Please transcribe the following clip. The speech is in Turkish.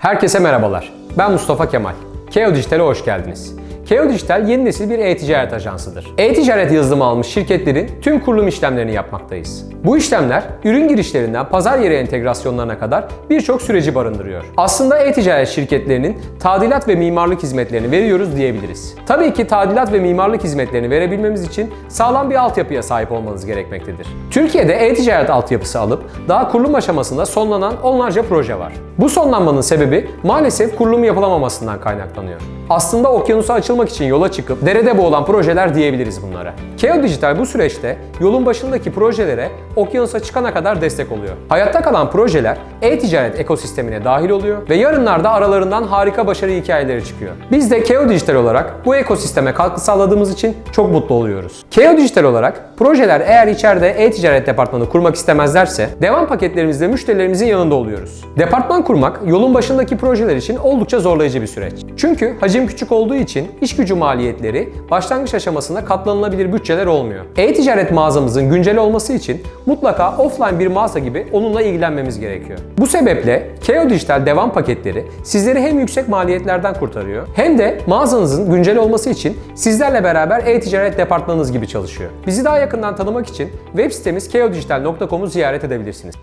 Herkese merhabalar. Ben Mustafa Kemal. Keo Dijital'e hoş geldiniz. Keo Dijital yeni nesil bir e-ticaret ajansıdır. E-ticaret yazılımı almış şirketlerin tüm kurulum işlemlerini yapmaktayız. Bu işlemler ürün girişlerinden pazar yeri entegrasyonlarına kadar birçok süreci barındırıyor. Aslında e-ticaret şirketlerinin tadilat ve mimarlık hizmetlerini veriyoruz diyebiliriz. Tabii ki tadilat ve mimarlık hizmetlerini verebilmemiz için sağlam bir altyapıya sahip olmanız gerekmektedir. Türkiye'de e-ticaret altyapısı alıp daha kurulum aşamasında sonlanan onlarca proje var. Bu sonlanmanın sebebi maalesef kurulum yapılamamasından kaynaklanıyor. Aslında okyanusa açılmak için yola çıkıp derede boğulan projeler diyebiliriz bunlara. Keo Dijital bu süreçte yolun başındaki projelere okyanusa çıkana kadar destek oluyor. Hayatta kalan projeler e-ticaret ekosistemine dahil oluyor ve yarınlarda aralarından harika başarı hikayeleri çıkıyor. Biz de Keo Dijital olarak bu ekosisteme katkı sağladığımız için çok mutlu oluyoruz. Keo Dijital olarak projeler eğer içeride e-ticaret departmanı kurmak istemezlerse devam paketlerimizde müşterilerimizin yanında oluyoruz. Departman kurmak yolun başındaki projeler için oldukça zorlayıcı bir süreç. Çünkü hacim küçük olduğu için iş gücü maliyetleri başlangıç aşamasında katlanılabilir bütçeler olmuyor. E-ticaret mağazamızın güncel olması için mutlaka offline bir mağaza gibi onunla ilgilenmemiz gerekiyor. Bu sebeple Keo Dijital devam paketleri sizleri hem yüksek maliyetlerden kurtarıyor hem de mağazanızın güncel olması için sizlerle beraber e-ticaret departmanınız gibi çalışıyor. Bizi daha yakından tanımak için web sitemiz keodijital.com'u ziyaret edebilirsiniz.